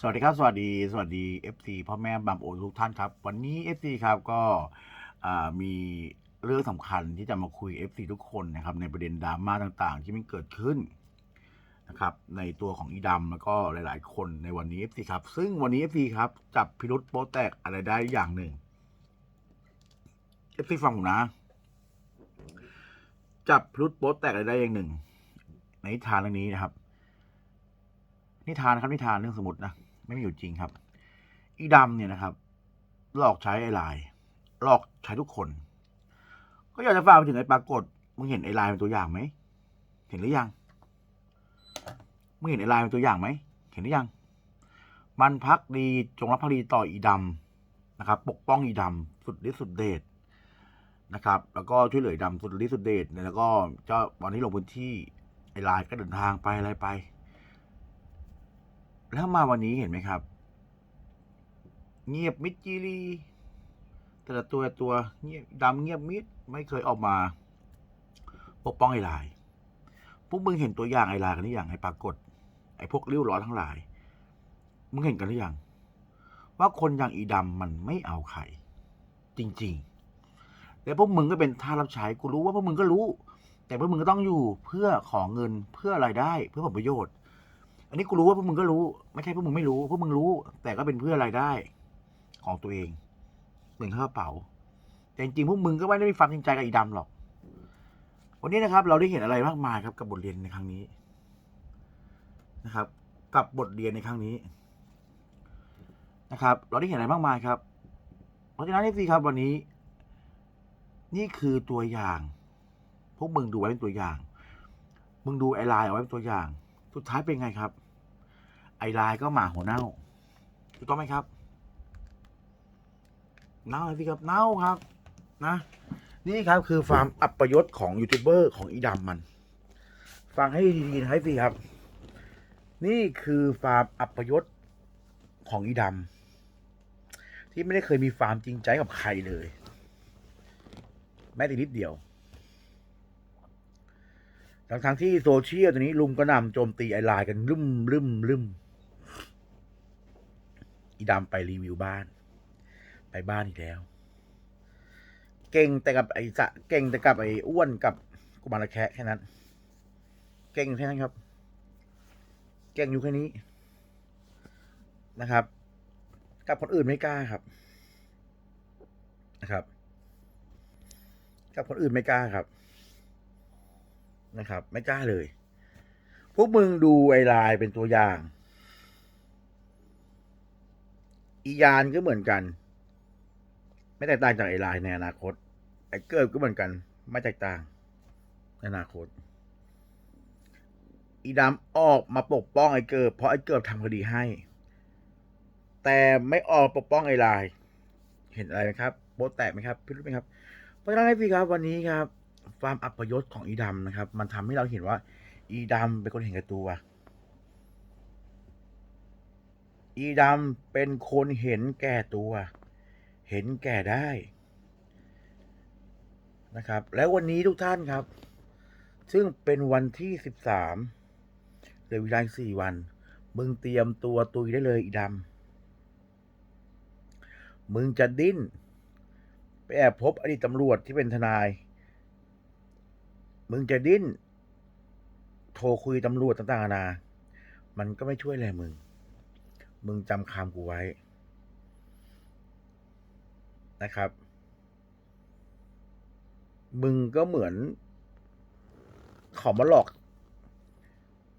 สวัสดีครับ สวัสดีสวัสดี FC พ่อแม่บัมโอทุกท่านครับ วันนี้ FC ครับก็มีเรื่องสำคัญที่จะมาคุย FC ทุกคนนะครับ ในประเด็นดราม่าต่างๆ ที่มันเกิดขึ้นนะครับ ในตัวของอีดำแล้วก็หลายๆ คนในวันนี้ FC ครับ ซึ่งวันนี้ FC ครับ จับพิรุษโป๊ะแตกอะไรได้อย่างหนึ่ง FC ฟังผมนะ จับพิรุษโป๊ะแตกอะไรได้อย่างหนึ่ง ในทานเรื่องนี้นะครับนิทานครับนิทานเรื่องสมมตินะ ไม่มีอยู่จริงครับ อีดำเนี่ยนะครับ หลอกใช้ไอ้ไลน์หลอกใช้ทุกคน ก็อยากจะฝากไปถึงไอ้ปรากฏมึงเห็นไอ้ไลน์เป็นตัวอย่างไหมเห็นหรือยังมึงเห็นไอ้ไลน์เป็นตัวอย่างไหมเห็นหรือยัง มันพักดีจงรับภักดีต่ออีดำนะครับ ปกป้องอีดำสุดฤทธิ์สุดเดชนะครับ แล้วก็ช่วยเหลือดำสุดฤทธิ์สุดเดชแล้วก็เจ้าวันที่ลงพื้นที่ไอ้ไลน์ก็เดินทางไปอะไรไป แล้วมาวันนี้เห็นไหมครับ เงียบมิดจีรีแต่ละตัวตัวเงียบดำเงียบมิดไม่เคยออกมา ปกป้องไอ้ลาย พวกมึงเห็นตัวอย่างไอ้ลายกันหรือยังให้ปรากฏ ไอ้พวกริ้วร้อนทั้งหลาย มึงเห็นกันหรือยังว่าคนอย่างอีดำมันไม่เอาใครจริง ๆ แล้วพวกมึงก็เป็นท่าสรับใช้กูรู้ว่าพวกมึงก็รู้ แต่พวกมึงก็ต้องอยู่เพื่อขอเงินเพื่อรายได้เพื่อผลประโยชน์ อันนี้กูรู้ว่าพวกมึงก็รู้ ไม่ใช่พวกมึงไม่รู้ พวกมึงรู้ แต่ก็เป็นเพื่อรายได้ ของตัวเองเงินข้ากระเป๋า แต่จริงๆพวกมึงก็ไม่ได้มีความจริงใจกับอีดำหรอก วันนี้นะครับ เราได้เห็นอะไรมากมายครับกับบทเรียนในครั้งนี้นะครับ กับบทเรียนในครั้งนี้นะครับ เราได้เห็นอะไรมากมายครับ เพราะฉะนั้นนี่สิครับวันนี้ นี่คือตัวอย่าง พวกมึงดูไว้เป็นตัวอย่าง มึงดูไอไลน์เอาไว้เป็นตัวอย่าง สุดท้ายเป็นไงครับ ไอไลน์ก็หมาหัวเน่าถูกต้องไหมครับ เน่าเลยสิครับเน่าครับ นะ นี่ครับคือความอัปยศของยูทูบเบอร์ของอีดำมัน ฟังให้ดีๆนะให้สิครับ นี่คือความอัปยศของอีดำที่ไม่ได้เคยมีความจริงใจกับใครเลย แม้แต่นิดเดียว ทั้งทั้งที่โซเชียลตัวนี้ลุมกระนำโจมตีไอไลน์กันรึมรึมรึมอีดำไปรีวิวบ้าน ไปบ้านอีกแล้ว เก่งแต่กับไอ้สะเก่งแต่กับไอ้อ้วนกับกุมารแคะแค่นั้น เก่งแค่นั้นครับ เก่งอยู่แค่นี้นะครับ กับคนอื่นไม่กล้าครับนะครับ กับคนอื่นไม่กล้าครับ นะครับ ไม่กล้าเลย พวกมึงดูไอ้ลายเป็นตัวอย่าง อียานก็เหมือนกัน ไม่แตกต่างจากไอ้ลายในอนาคต ไอเกิดก็เหมือนกัน ไม่แตกต่างในอนาคต อีดำออกมาปกป้องไอเกิดเพราะไอเกิดทำคดีให้ แต่ไม่ออกปกป้องไอ้ลายเห็นอะไรไหมครับโบทแตกไหมครับพี่รู้ไหมครับเพราะฉะนั้นพี่ครับวันนี้ครับ ความอัปยศของอีดำนะครับ มันทำให้เราเห็นว่า อีดำเป็นคนเห็นแก่ตัว อีดำเป็นคนเห็นแก่ตัว เห็นแก่ได้นะครับ แล้ววันนี้ทุกท่านครับ ซึ่งเป็นวันที่สิบสามเหลือเวลาสี่วัน มึงเตรียมตัวตุยได้เลยอีดำมึงจะดิ้น ไปแอบพบอดีตตำรวจที่เป็นทนาย มึงจะดิ้น โทรคุยตำรวจต่างๆนา มันก็ไม่ช่วยอะไรมึง มึงจำคำกูไว้ นะครับ มึงก็เหมือนขามาหลอก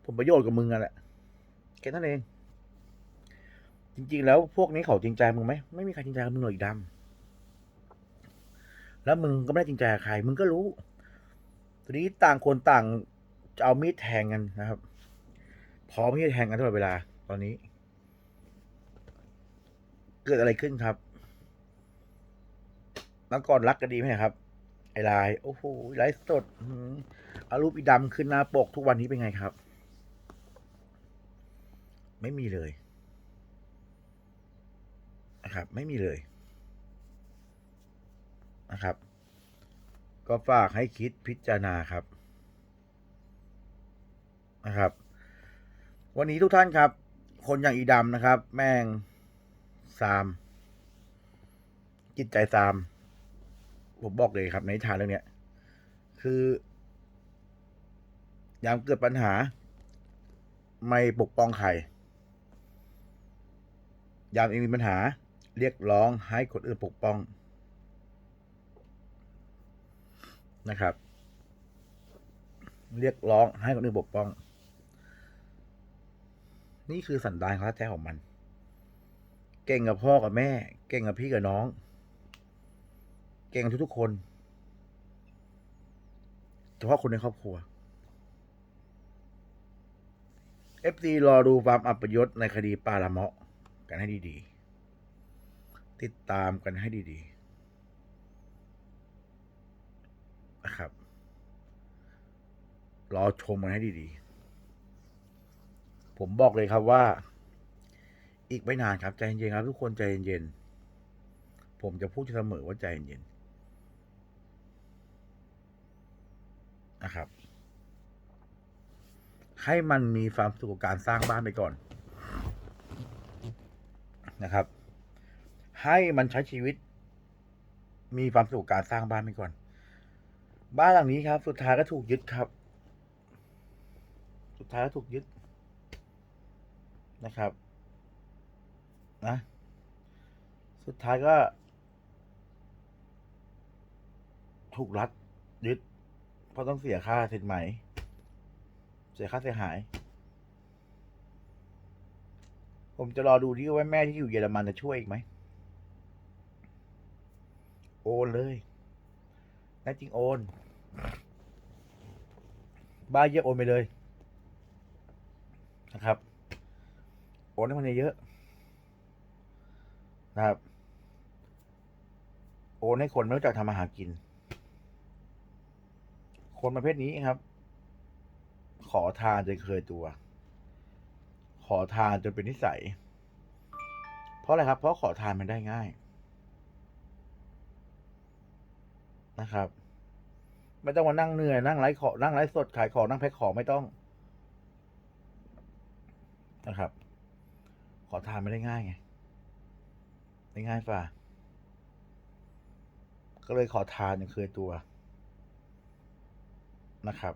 ผลประโยชน์กับมึงอะแหละแค่นั้นเอง จริง ๆ แล้วพวกนี้เขาจริงใจมึงไหม ไม่มีใครจริงใจกับมึงหรอกอีกดำแล้วมึงก็ไม่ได้จริงใจกับใคร มึงก็รู้ ทีนี้ต่างคนต่างจะเอามีดแทงกันนะครับ พร้อมที่จะแทงกันตลอดเวลา ตอนนี้ เกิดอะไรขึ้นครับแล้วก่อนรักกันดีไหมครับ ไอ้ลาย โอ้โหไลฟ์สดอื้อหือเอารูปอีดำขึ้นหน้าปกทุกวันนี้เป็นไงครับ ไม่มีเลยนะครับ ไม่มีเลยนะครับ ก็ฝากให้คิดพิจารณาครับนะครับ วันนี้ทุกท่านครับ คนอย่างอีดำนะครับ แม่งซาม จิตใจซาม ผมบอกเลยครับในนิทานเรื่องเนี้ย คือยามเกิดปัญหา ไม่ปกป้องใคร ยามเองมีปัญหา เรียกร้องให้คนอื่นปกป้อง นะครับ เรียกร้องให้คนอื่นปกป้อง นี่คือสันดานของแท้ของมัน เก่งกับพ่อกับแม่ เก่งกับพี่กับน้อง เก่งกับทุกๆคนเฉพาะคนในครอบครัว FD รอดูความอัปยศในคดีปาละเมาะกันให้ดีๆ ติดตามกันให้ดีๆ นะครับ รอชมกันให้ดีๆ ผมบอกเลยครับว่า อีกไม่นานครับใจเย็นๆครับ ทุกคนใจเย็นๆ ผมจะพูดเสมอว่าใจเย็นๆนะครับ ให้มันมีความสุขกับการสร้างบ้านไปก่อนนะครับ ให้มันใช้ชีวิต มีความสุขการสร้างบ้านไปก่อน บ้านหลังนี้ครับ สุดท้ายก็ถูกยึดครับ สุดท้ายก็ถูกยึดนะครับ นะ สุดท้ายก็ ถูกรัดยึด เพราะต้องเสียค่าสินไหม เสียค่าเสียหาย ผมจะรอดูที่ว่าแม่ที่อยู่เยอรมันจะช่วยอีกไหม โอนเลย แน่จริงโอนบ้าเยอะโอนไปเลยนะครับ โอนให้มันเยอะนะครับ โอนให้คนไม่รู้จักทำอาหารกิน คนประเภทนี้ครับ ขอทานจนเคยตัว ขอทานจนเป็นนิสัย เพราะอะไรครับ เพราะขอทานมันได้ง่ายนะครับ ไม่ต้องมานั่งเหนื่อย นั่งไลฟ์ขอนั่งไลฟ์สดขายของนั่งแพ็คของไม่ต้อง นะครับ ขอทานไม่ได้ง่ายไงได้ง่ายฝ่าก็เลยขอทานจนเคยตัวนะครับ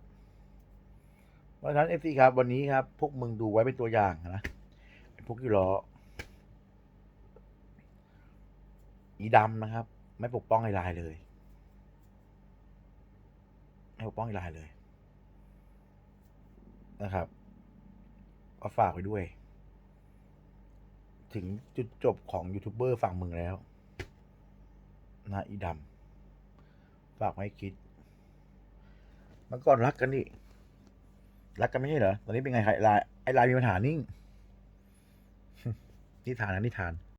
เพราะฉะนั้นเอฟซีครับ วันนี้ครับ พวกมึงดูไว้เป็นตัวอย่างนะพวกยูล้ออีดำนะครับ ไม่ปกป้องไอ้ลายเลย ไม่ปกป้องอ้ลายเลยนะครับก็ฝากไว้ด้วย ถึงจุดจบของยูทูบเบอร์ฝั่งมึงแล้วนะอีดำฝากไว้คิดมื่อก่อนรักกันนี่รักกันไม่ใช่เหรอ ตอนนี้เป็นไงไอ้ลายไอ้ลายมีปัญหานิ่งนิทานนะนิทาน